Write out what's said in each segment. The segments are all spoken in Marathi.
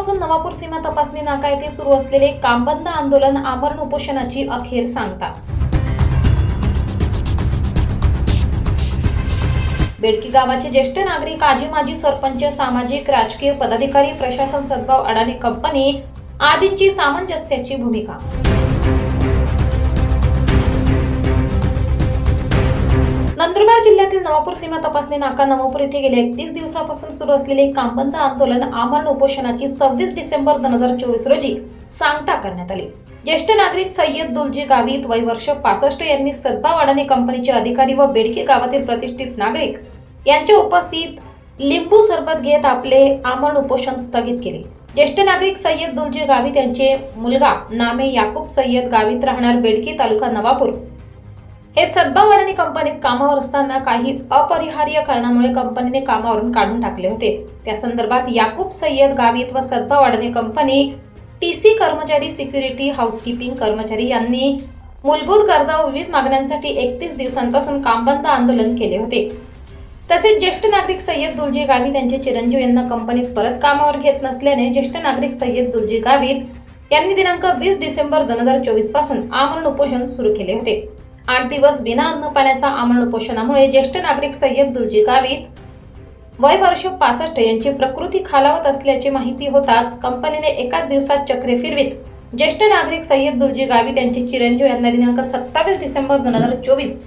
कालपासून नवापूर सीमा तपासणी नाका येथे सुरू असलेले कामबंद आंदोलन आमरण उपोषणाची अखेर सांगता. बेडकी गावाचे ज्येष्ठ नागरिक आजी माजी सरपंच सामाजिक राजकीय पदाधिकारी प्रशासन सद्भाव अडाणी कंपनी आदींची सामंजस्याची भूमिका. नवापूर सीमा तपासणी नाका नवापूर येथे गेल्या एकतीस दिवसापासून सुरू असलेले कामबंद आंदोलन आमरण उपोषणाची सव्वीस डिसेंबर दोन हजार चोवीस रोजी सांगता करण्यात आली. ज्येष्ठ नागरिक सय्यद दुलजी गावित वय वर्ष पासष्ट यांनी सद्भाव अडाणी कंपनीचे अधिकारी व बेडके गावातील प्रतिष्ठित नागरिक यांच्या उपस्थित लिंबू सरबत घेत आपले आमरण उपोषण स्थगित केले. ज्येष्ठ नागरिक सय्यद दुलजी गावित यांचे मुलगा नामे याकूब सय्यद गावित राहणार बेडकी तालुका नवापूर. हे सद्भाव कंपनीत कामावर असताना काही अपरिहार्य कारणामुळे कंपनीने कामावरून काढून टाकले होते. त्या संदर्भात याकूब सय्यद गावित व सद्भावाडाने कंपनी कंपनी टीसी कर्मचारी सिक्युरिटी हाऊसकीपिंग कर्मचारी यांनी मूलभूत गरजा व विविध मागण्यांसाठी एकतीस दिवसांपासून कामबंद आंदोलन केले होते. तसेच ज्येष्ठ नागरिक सय्यद दुलजी गावित यांचे चिरंजीव यांना कंपनीत परत कामावर घेत नसल्याने ज्येष्ठ नागरिक सय्यद दुलजी गावित यांनी दिनांक वीस डिसेंबर दोन हजार चोवीसपासून आमरण उपोषण सुरू केले होते. आठ दिवस बिना अन्न पाण्याचा आमरण उपोषणामुळे ज्येष्ठ नागरिक सय्यद दुलजी गावित वय वर्ष पासष्ट यांची प्रकृती खालावत असल्याची माहिती होताच कंपनीने एकाच दिवसात चक्रे फिरवीत. ज्येष्ठ नागरिक सय्यद दुलजी गावित यांचे चिरंजीव यांना दिनांक सत्तावीस डिसेंबर दोन हजार चोवीस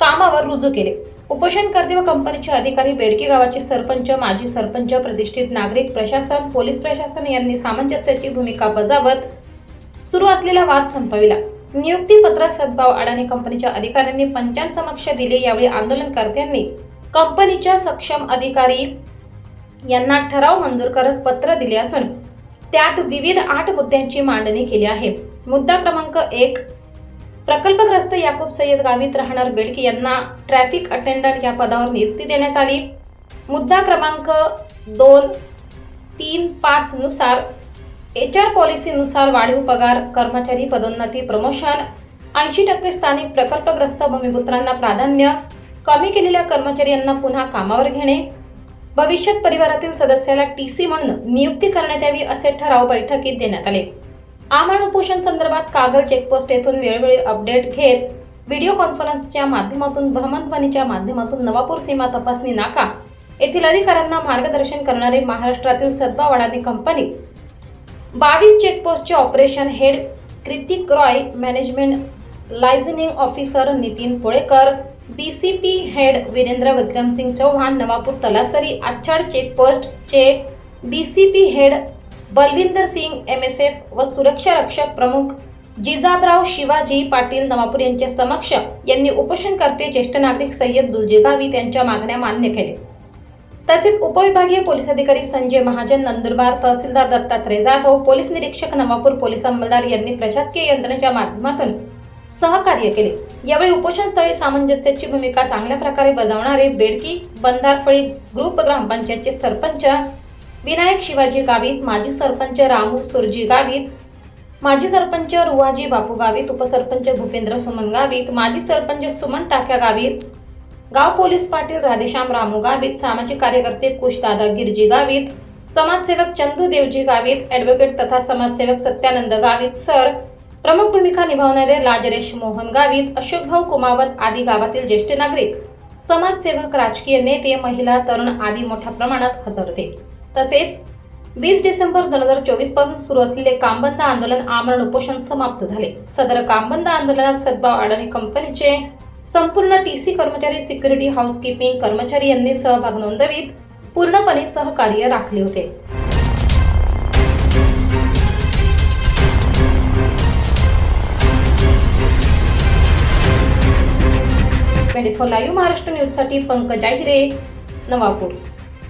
कामावर रुजू केले. उपोषणकर्ते व कंपनीचे अधिकारी बेडके गावाचे सरपंच माजी सरपंच प्रतिष्ठित नागरिक प्रशासन पोलीस प्रशासन यांनी सामंजस्याची भूमिका बजावत सुरू असलेला वाद संपविला. नियुक्ती पत्र सद्भाव अडाणी कंपनीच्या अधिकाऱ्यांनी पंचांसमक्ष दिले यावेळी आंदोलनकर्त्यांनी कंपनीच्या सक्षम अधिकारी यांना ठराव मंजूर करत पत्र दिले असून त्यात विविध आठ मुद्द्यांची मांडणी केली आहे. मुद्दा क्रमांक एक प्रकल्पग्रस्त याकूब सय्यद गावित राहणार बेडके यांना ट्रॅफिक अटेंडंट या पदावर नियुक्ती देण्यात आली. मुद्दा क्रमांक दोन तीन पाच नुसार एच आर पॉलिसीनुसार वाढीव पगार कर्मचारी पदोन्नती प्रमोशन ऐंशी टक्के स्थानिक प्रकल्पग्रस्त भूमिपुत्रांना प्राधान्य कमी केलेल्या कर्मचारी यांना पुन्हा कामावर घेणे भविष्यात परिवारातील सदस्याला टी सी म्हणून नियुक्ती करण्यात यावी असे ठराव बैठकीत देण्यात आले. आमरण उपोषण संदर्भात कागल चेकपोस्ट येथून वेळोवेळी अपडेट घेत व्हिडिओ कॉन्फरन्सच्या माध्यमातून भ्रमणध्वनीच्या माध्यमातून नवापूर सीमा तपासणी नाका येथील अधिकाऱ्यांना मार्गदर्शन करणारे महाराष्ट्रातील सद्भावाडाने कंपनी बावीस चेकपोस्टचे operation head Kritik Roy management liaisoning officer Nitin Polekar P head Virendra Vikramsingh Chauhan Navapur Talasari Achhad चेकपोस्टचे P head Balwinder Singh M S F व सुरक्षा रक्षक प्रमुख जिजाबराव शिवाजी पाटील नवापूर यांच्या समक्ष यांनी उपोषणकर्ते ज्येष्ठ नागरिक सय्यद दुलजेगावी त्यांच्या यांच्या मागण्या मान्य केल्या. तसेच उपविभागीय पोलीस अधिकारी संजय महाजन नंदुरबार तहसीलदार दत्तात्रय जाधव पोलीस निरीक्षक नवापूर पोलीस अंमलदार यांनी प्रशासकीय यंत्रणेच्या माध्यमातून सहकार्य केले. यावेळी उपोषणस्थळी सामंजस्याची भूमिका चांगल्या प्रकारे बजावणारे बेडकी बंधारफळी ग्रुप ग्रामपंचायतचे सरपंच विनायक शिवाजी गावित माजी सरपंच रामू सुरजी गावित माजी सरपंच रुवाजी बापू गावित उपसरपंच भूपेंद्र सुमन गावित माजी सरपंच सुमन टाक्या गावित गाव पोलीस पाटील राधेश्याम रामू गावित सामाजिक कार्यकर्ते कुशदादा गिरजी गावित समाजसेवक चंदू देवजी गावित ॲडव्होकेट तथा समाजसेवक सत्यानंद गावित सर प्रमुख भूमिका निभावणारे लाजरेश मोहन गावित अशोकभाऊ कुमावत आदी गावातील ज्येष्ठ नागरिक. समाजसेवक राजकीय नेते महिला तरुण आदी मोठ्या प्रमाणात हजर होते तसेच वीस डिसेंबर दोन हजार चोवीसपासून सुरू असलेले कामबंद आंदोलन आमरण उपोषण समाप्त झाले. सदर कामबंद आंदोलनात सद्भाव अडाणी कंपनीचे संपूर्ण टी सी कर्मचारी सिक्युरिटी हाऊसकीपिंग कर्मचारी यांनी सहभाग नोंदवीत पूर्णपणे सहकार्य राखले होते. ट्वेंटी फोर लाईव्ह महाराष्ट्र न्यूजसाठी पंकज आहिरे नवापूर.